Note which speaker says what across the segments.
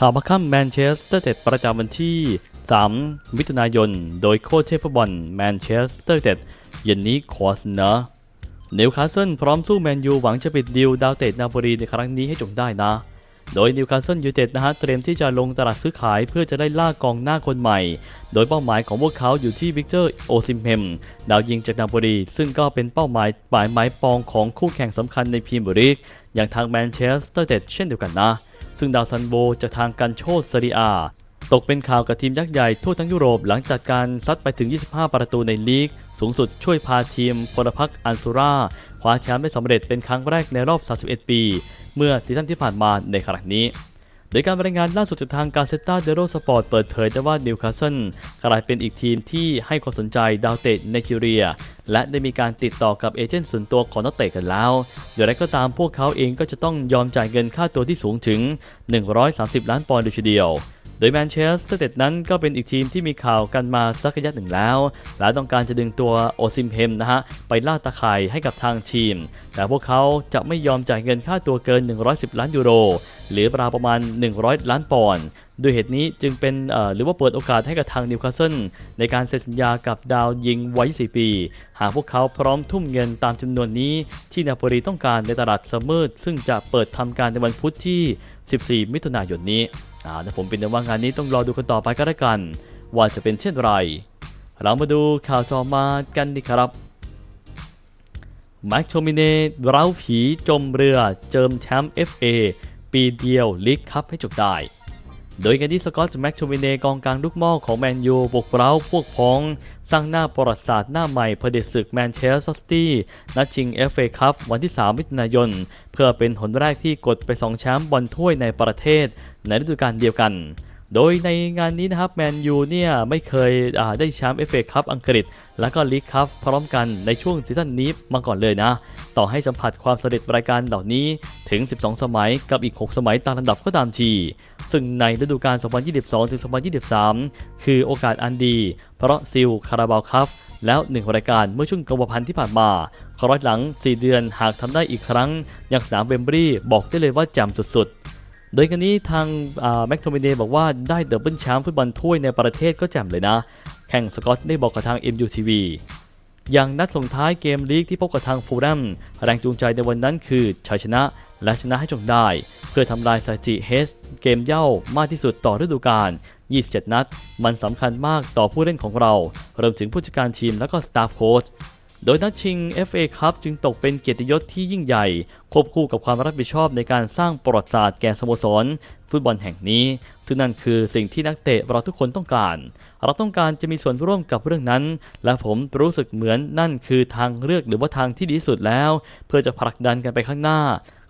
Speaker 1: ข่าวมาค่ำแมนเชสเตอร์เต็ดประจำวันที่ 3 มิถุนายน โดยโค้ชเชฟบอลแมนเชสเตอร์เต็ดเย็นนี้ขอเสนอนิวคาสเซิลพร้อมสู้แมนยูหวังจะปิดดีลดาวเตะนาโปลีในครั้งนี้ให้จงได้นะ โดยนิวคาสเซิลยูไนเต็ดนะฮะเตรียมที่จะลงตลาดซื้อขายเพื่อจะได้ล่ากองหน้าคนใหม่ โดยเป้าหมายของพวกเขาอยู่ที่วิกเตอร์โอซิมเฮมดาวยิงจากนาโปลีซึ่งก็เป็นเป้าหมายหมายหมายปองของคู่แข่งสำคัญในพรีเมียร์ลีกอย่างทางแมนเชสเตอร์เต็ดเช่นเดียวกันนะ ซึ่งดาวซันโบจากทางการโชตซาริอาตกเป็นข่าวกับทีมยักษ์ใหญ่ทั่วทั้งยุโรปหลังจากการซัดไปถึง 25 ประตูในลีก สูงสุดช่วยพาทีมพลพรรคอันซูราคว้าแชมป์ได้สำเร็จเป็นครั้งแรกในรอบ 31 ปี เมื่อซีซั่นที่ผ่านมาในครั้งนี้ ดยการรายงานล่าสุดจากทางกาเซต a าเดโรสปอร์ตเปิดเผยได้ว่านิวคาสเซิลกลายเป็นอีกทีมที่ให้ความสนใจดาวเตะในคิวเรีย และได้มีการติดต่อกับเอเจนต์ส่วนตัวของนักเตะกันแล้วอย่างไรก็ตามพวกเขาเองก็จะต้องยอมจ่ายเงินค่าตัวที่สูงถึง 130 ล้านปอนด์โดยเฉลียวโดยแมนเชสเตอร์เต็ดนั้นก็เป็นอีกทีมที่มีข่าวกันมาสักระยะหนึ่งแล้ว และต้องการจะดึงตัวโอซิมเฮมนะฮะ ไปล่าตะข่ายให้กับทางทีม แต่พวกเขาจะไม่ยอมจ่ายเงินค่าตัวเกิน 110 ล้านยูโร หรือราวประมาณ 100 ล้านปอนด์ด้วยเหตุนี้จึงเป็นหรือว่าเปิดโอกาสให้กับทางนิวคาสเซิลในการเซ็นสัญญากับดาวยิงไว้ 4 ปี หากพวกเขาพร้อมทุ่มเงินตามจำนวนนี้ ที่นาโปลีต้องการในตลาดซัมเมอร์ซึ่งจะเปิดทำการในวันพุธที่ 14 มิถุนายนนี้อ่าแต่ผมเป็นว่างานนี้ต้องรอดูกันต่อไปก็แล้วกัน ว่าจะเป็นเช่นไร เรามาดูข่าวต่อมากันดีครับแม็กโชมิเน่เร้าผีจมเรือเจิมแชมป์ FA ปีเดียวลีกคัพให้จบได้ โดยกันที่สกอตต์แม็กโชมิเนกองกลางลูกม้อของแมนยูบุกเร้าพวกพ้อง สร้างหน้าประวัติศาสตร์หน้าใหม่เผด็จศึกแมนเชสเตอร์ซิตี้นัดชิงเอฟเอคัพวันที่ 3 มิถุนายน เพื่อเป็นหนแรกที่กดไป 2 แชมป์บอลถ้วยในประเทศในฤดูกาลเดียวกัน โดยในงานนี้นะครับแมนยูเนี่ยไม่เคยได้แชมป์ FA คัพอังกฤษ และก็ลีกคัพพร้อมกันในช่วงซีซั่นนี้มาก่อนเลยนะ ต่อให้สัมผัสความสำเร็จรายการเหล่านี้ถึง 12 สมัยกับอีก 6 สมัยตามลำดับก็ตามทีซึ่งในฤดูกาล 2022-2023 คือโอกาสอันดี เพราะซิลคาราบาวคัพแล้วหนึ่งรายการเมื่อช่วงกรมพันธ์ที่ผ่านมาขอร้อยหลัง 4 เดือนหากทำได้อีกครั้งยังสนามเบมบรีบอกได้เลยว่าแจ่มสุดๆ โดยกันนี้ทางแม็กโทมิเนบอกว่าได้เดบเบิลแชมป์ฟุตบอลถ้วยในประเทศก็แจ่มเลยนะ แข่งสกอตได้บอกกับทาง MUTV อย่างนัดส่งท้ายเกมลีกที่พบกับทางฟูลแลมแรงจูงใจในวันนั้นคือชัยชนะและชนะให้จงได้ เพื่อทำลายสถิติเฮสเกมเย่ามากที่สุดต่อฤดูกาล 27 นัด มันสำคัญมากต่อผู้เล่นของเรา รวมถึงผู้จัดการทีมและก็สตาฟโค้ช โดยนัดชิง FA คัพจึงตกเป็นเกียรติยศที่ยิ่งใหญ่ ควบคู่กับความรับผิดชอบในการสร้างประวัติศาสตร์แก่สโมสร ฟุตบอลแห่งนี้ ซึ่งนั่นคือสิ่งที่นักเตะเราทุกคนต้องการ เราต้องการจะมีส่วนร่วมกับเรื่องนั้น และผมรู้สึกเหมือนนั่นคือทางเลือกหรือว่าทางที่ดีสุดแล้ว เพื่อจะผลักดันกันไปข้างหน้า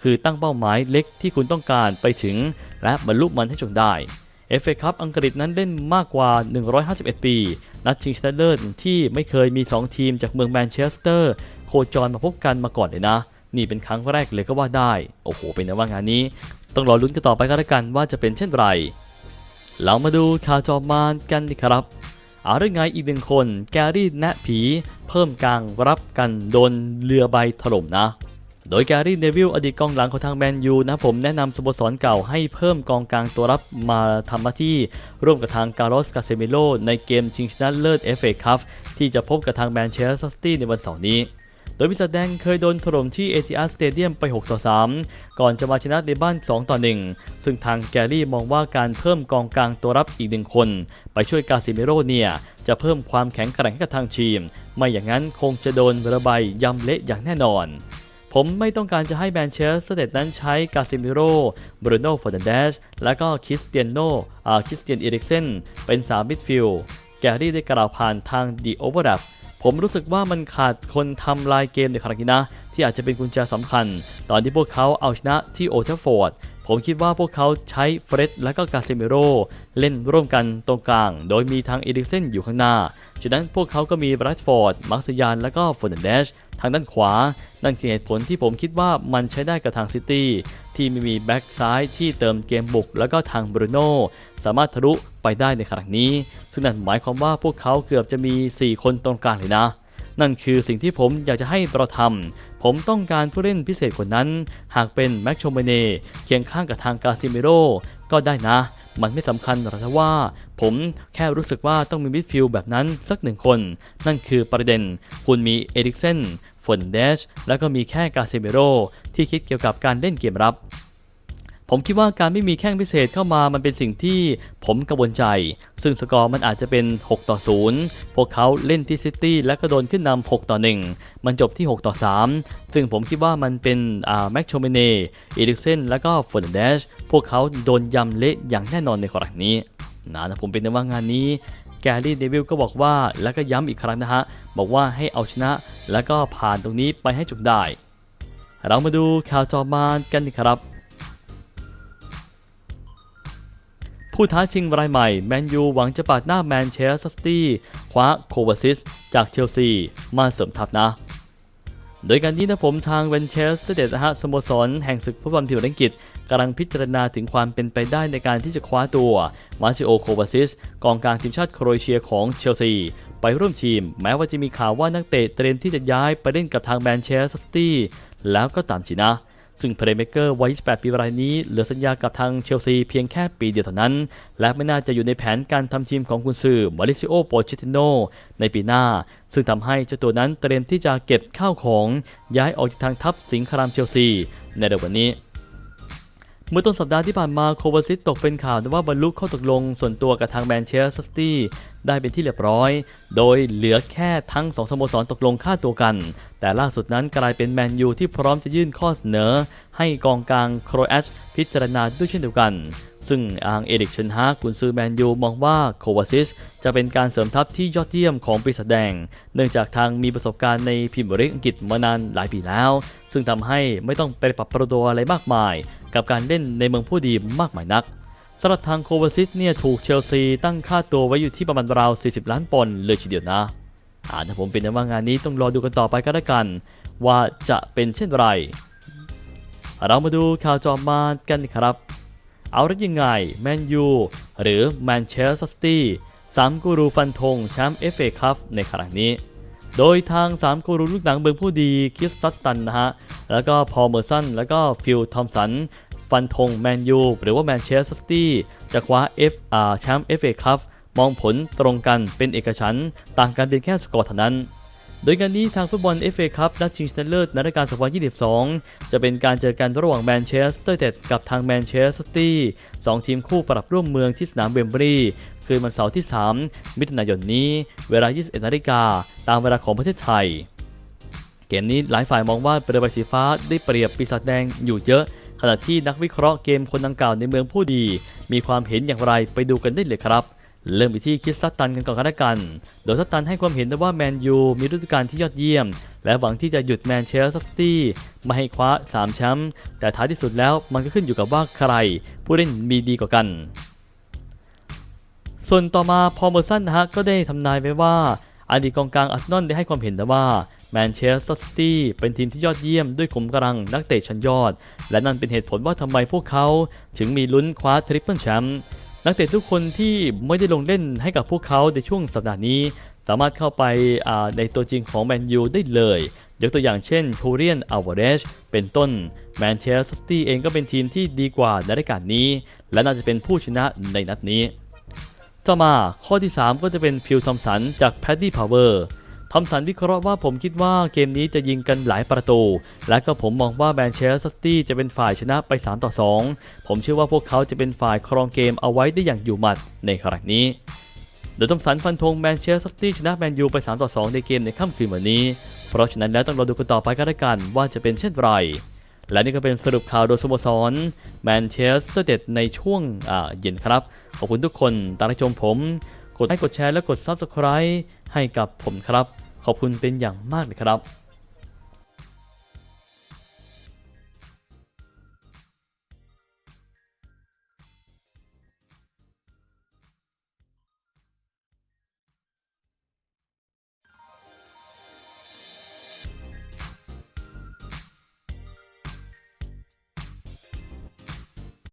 Speaker 1: คือตั้งเป้าหมายเล็กที่คุณต้องการไปถึง และบรรลุมันให้จงได้ FA คัพอังกฤษนั้นเล่นมากกว่า 151 ปี นัดชิงชนะเลิศที่ไม่เคยมี 2 ทีมจากเมืองแมนเชสเตอร์ โคจรมาพบกันมาก่อนเลยนะ นี่เป็นครั้งแรกเลยก็ว่าได้ โอ้โห เป็นนะว่างานนี้ ต้องรอลุ้นกันต่อไปก็แล้วกันว่าจะเป็นเช่นไร เรามาดูข่าวจอมานกันดีครับอาเรื่องไงอีกหนึ่งคน แกรี่แนะผี เพิ่มกลางรับกันโดนเรือใบถล่มนะ โดยแกรี่เนวิลอดีตกองหลังของทางแมนยูนะผมแนะนำสโมสรเก่าให้เพิ่มกองกลางตัวรับมาทำหน้าที่ร่วมกับทางการอสกาเซมิโลในเกมชิงชนะเลิศ FA คัพที่จะพบกับทางแมนเชสเตอร์ซิตี้ในวันเสาร์นี้โดยวิสแดงเคยโดนถล่มที่ ATR Stadium ไป 6 ต่อ 3 ก่อนจะมาชนะในบ้าน 2 ต่อ 1 ซึ่งทางแกรี่มองว่าการเพิ่มกองกลางตัวรับอีกหนึ่งคน ไปช่วยกาซิเมโรเนี่ย จะเพิ่มความแข็งแกร่งให้กับทางทีม ไม่อย่างนั้นคงจะโดนระบายยำเละอย่างแน่นอน ผมไม่ต้องการจะให้แมนเชสเตอร์นั้นใช้กาซิมิโร่บรูโน่ฟอร์นันเดสและก็คริสเตียโนอ่าคริสเตียนเอริกเซนเป็นสามมิดฟิลด์แกรี่ได้กล่าวผ่านทางดีโอเวอร์ดับผมรู้สึกว่ามันขาดคนทำลายเกมในครั้งนี้นะ ที่อาจจะเป็นกุญแจสำคัญ ตอนที่พวกเขาเอาชนะที่โอเทฟฟอร์ดผมคิดว่าพวกเขาใช้เฟร็ดและก็กาเซมิโร่เล่นร่วมกันตรงกลาง โดยมีทางเอริกเซนอยู่ข้างหน้า ฉะนั้นพวกเขาก็มีบรัดฟอร์ด มาร์ซยาน และก็ฟอร์นันเดชทางด้านขวา นั่นคือเหตุผลที่ผมคิดว่ามันใช้ได้กับทางซิตี้ที่ไม่มีแบ็กซ้ายที่เติมเกมบุก แล้วก็ทางบรูโน่สามารถทะลุไปได้ในครั้งนี้ ซึ่งนั่นหมายความว่าพวกเขาเกือบจะมี 4 คนตรงกลางเลยนะ นั่นคือสิ่งที่ผมอยากจะให้เราทำผมต้องการผู้เล่นพิเศษกว่านั้น หากเป็นแม็กโชเมเน่เคียงข้างกับทางกาซิเมโร่ก็ได้นะ มันไม่สำคัญหรอกว่า ผมแค่รู้สึกว่าต้องมีมิดฟิลด์แบบนั้นสักหนึ่งคน นั่นคือประเด็น คุณมีเอริกเซนฟอนเดชแล้วก็มีแค่กาเซเมโรที่คิดเกี่ยวกับการเล่นเกมรับ ผมคิดว่าการไม่มีแข้งพิเศษเข้ามามันเป็นสิ่งที่ผมกังวลใจ ซึ่งสกอร์มันอาจจะเป็น 6 ต่อ 0 พวกเขาเล่นที่ซิตี้และก็โดนขึ้นนำ 6 ต่อ 1 มันจบที่ 6 ต่อ 3 ซึ่งผมคิดว่ามันเป็นแม็กโชเมเน่เอริกเซนและก็เฟอร์นันเดชพวกเขาโดนยำเละอย่างแน่นอนในกรณีนี้นะนะผมเป็นในว่างานนี้แกรี่เดวิลก็บอกว่าแล้วก็ย้ำอีกครั้งนะฮะ บอกว่าให้เอาชนะ แล้วก็ผ่านตรงนี้ไปให้จบได้ เรามาดูข่าวจอมานกันดีครับ ผู้ท้าชิงรายใหม่ แมนยูหวังจะปาดหน้าแมนเชสเตอร์ซิตี้คว้าโควาซิส จากเชลซี มาเสริมทัพนะ โดยการนี้นะผมทางเวนเชสเตอร์เดนะฮะสโมสรแห่งศึกฟุตบอลผิวอังกฤษกำลังพิจารณาถึงความเป็นไปได้ในการที่จะคว้าตัวมาซิโอโควาซิส กองกลางทีมชาติโครเอเชียของเชลซี ไปร่วมทีม แม้ว่าจะมีข่าวว่านักเตะเตรียมที่จะย้ายไปเล่นกับทางแมนเชสเตอร์ซิตี้แล้วก็ตามจีนะ ซึ่งเพลย์เมกเกอร์วัย 28 ปีรายนี้ เหลือสัญญากับทางเชลซีเพียงแค่ปีเดียวเท่านั้น และไม่น่าจะอยู่ในแผนการทำทีมของคุณซือมาริซิโอโปชิติโนในปีหน้า ซึ่งทำให้เจ้าตัวนั้นเตรียมที่จะเก็บข้าวของย้ายออกจากทางทัพสิงครามเชลซี ในเดือนวันนี้ เมื่อต้นสัปดาห์ที่ผ่านมาโควาซิตตกเป็นข่าวว่าบรรลุข้อตกลงส่วนตัวกับทางแมนเชสเตอร์ซิตี้ได้เป็นที่เรียบร้อย โดยเหลือแค่ทั้งสองสโมสรตกลงค่าตัวกัน แต่ล่าสุดนั้นกลายเป็นแมนยูที่พร้อมจะยื่นข้อเสนอ ให้กองกลางโครเอชพิจารณาด้วยเช่นเดียวกัน ซึ่งอางเอริกเชนฮากกุนซือแมนยูมองว่าโควาซิสจะเป็นการเสริมทัพที่ยอดเยี่ยมของปีศาจแดง เนื่องจากทางมีประสบการณ์ในพรีเมียร์ลีกอังกฤษมานานหลายปีแล้ว ซึ่งทำให้ไม่ต้องไปปรับประตัวอะไรมากมาย กับการเล่นในเมืองผู้ดีมากมายนักสำหรับทางโควาซิสเนี่ยถูกเชลซีตั้งค่าตัวไว้อยู่ที่ประมาณราว 40 ล้านปอนด์เลยทีเดียวนะอ่าถ้าผมเป็นในว่างานนี้ต้องรอดูกันต่อไปก็แล้วกัน ว่าจะเป็นเช่นไร เรามาดูข่าวจอมานกันครับ เอาล้วยังไง แมนยูหรือแมนเชสเตอร์ซิตี้สามกูรูฟันธงแชมป์เอฟเอคัพในครั้งนี้ โดยทาง3กูรูลูกหนังเบืองผู้ดีคิสตัสตันนะฮะ แล้วก็พอลเมอร์สัน แล้วก็ฟิลทอมสัน ฟันธงแมนยูหรือว่าแมนเชสเตอร์ซิตี้จะคว้า F อ่าแชมป์เอฟเอคัพมองผลตรงกันเป็นเอกฉันต่างกันเพียงแค่สกอร์เท่านั้น โดยการนี้ทางฟุตบอล FA คัพนัดชิงชนะเลิศในฤดูกาล2022 จะเป็นการเจอกันระหว่างแมนเชสเตอร์เต็ดกับทางแมนเชสเตอร์ซิตี้สองทีมคู่ปรับร่วมเมืองที่สนามเบมบรีคืนวันเสาร์ที่ 3 มิถุนายนนี้ เวลา 21นาฬิกาตามเวลาของประเทศไทย เกมนี้หลายฝ่ายมองว่าเปรใบสีฟ้าได้เปรียบปีศาจแดงอยู่เยอะ ขณะที่นักวิเคราะห์เกมคนดังกล่าวในเมืองผู้ดี มีความเห็นอย่างไรไปดูกันได้เลยครับ เริ่มไปที่คิดซัตตันกันก่อนก็แล้วกัน โดยซัตตันให้ความเห็นว่าแมนยูมีฤดูกาลที่ยอดเยี่ยม และหวังที่จะหยุดแมนเชสเตอร์ซิตี้ไม่ให้คว้า 3 แชมป์ แต่ท้ายที่สุดแล้วมันก็ขึ้นอยู่กับว่าใคร ผู้เล่นมีดีกว่ากัน ส่วนต่อมาพอลเมอร์สันนะฮะก็ได้ทำนายไว้ว่าอดีตกองกลางอาร์เซนอลได้ให้ความเห็นว่าแมนเชสเตอร์ซิตี้เป็นทีมที่ยอดเยี่ยมด้วยขุมกำลังนักเตะชั้นยอด และนั่นเป็นเหตุผลว่าทำไมพวกเขาถึงมีลุ้นคว้าทริปเปิลแชมป์ นักเตะทุกคนที่ไม่ได้ลงเล่นให้กับพวกเขาในช่วงสัปดาห์นี้ สามารถเข้าไปในตัวจริงของแมนยูได้เลยยกตัวอย่างเช่นทูเรียนอัลวาเรชเป็นต้นแมนเชสเตอร์ซิตี้เองก็เป็นทีมที่ดีกว่าในรายการนี้ และน่าจะเป็นผู้ชนะในนัดนี้ ต่อมาข้อที่ 3 ก็จะเป็นฟิลทอมสันจากแพดดี้พาวเวอร์ ทอมสันวิเคราะห์ว่าผมคิดว่าเกมนี้จะยิงกันหลายประตู และก็ผมมองว่าแมนเชสเตอร์ซิตี้จะเป็นฝ่ายชนะไป 3 ต่อ 2 ผมเชื่อว่าพวกเขาจะเป็นฝ่ายครองเกมเอาไว้ได้อย่างอยู่หมัดในครั้งนี้โดยทอมสันฟันธงแมนเชสเตอร์ซิตี้ชนะแมนยูไป 3 ต่อ 2 ในเกมในค่ำคืนวันนี้ เพราะฉะนั้นแล้วต้องรอดูกันต่อไปก็แล้วกันว่าจะเป็นเช่นไร และนี่ก็เป็นสรุปข่าวโดยสโมสรแมนเชสเตอร์เด็ดในช่วงเย็นครับ ขอบคุณทุกคนตามรับชมผม กดไลค์กดแชร์และกด Subscribe ให้กับผมครับ ขอบคุณเป็นอย่างมากเลยครับ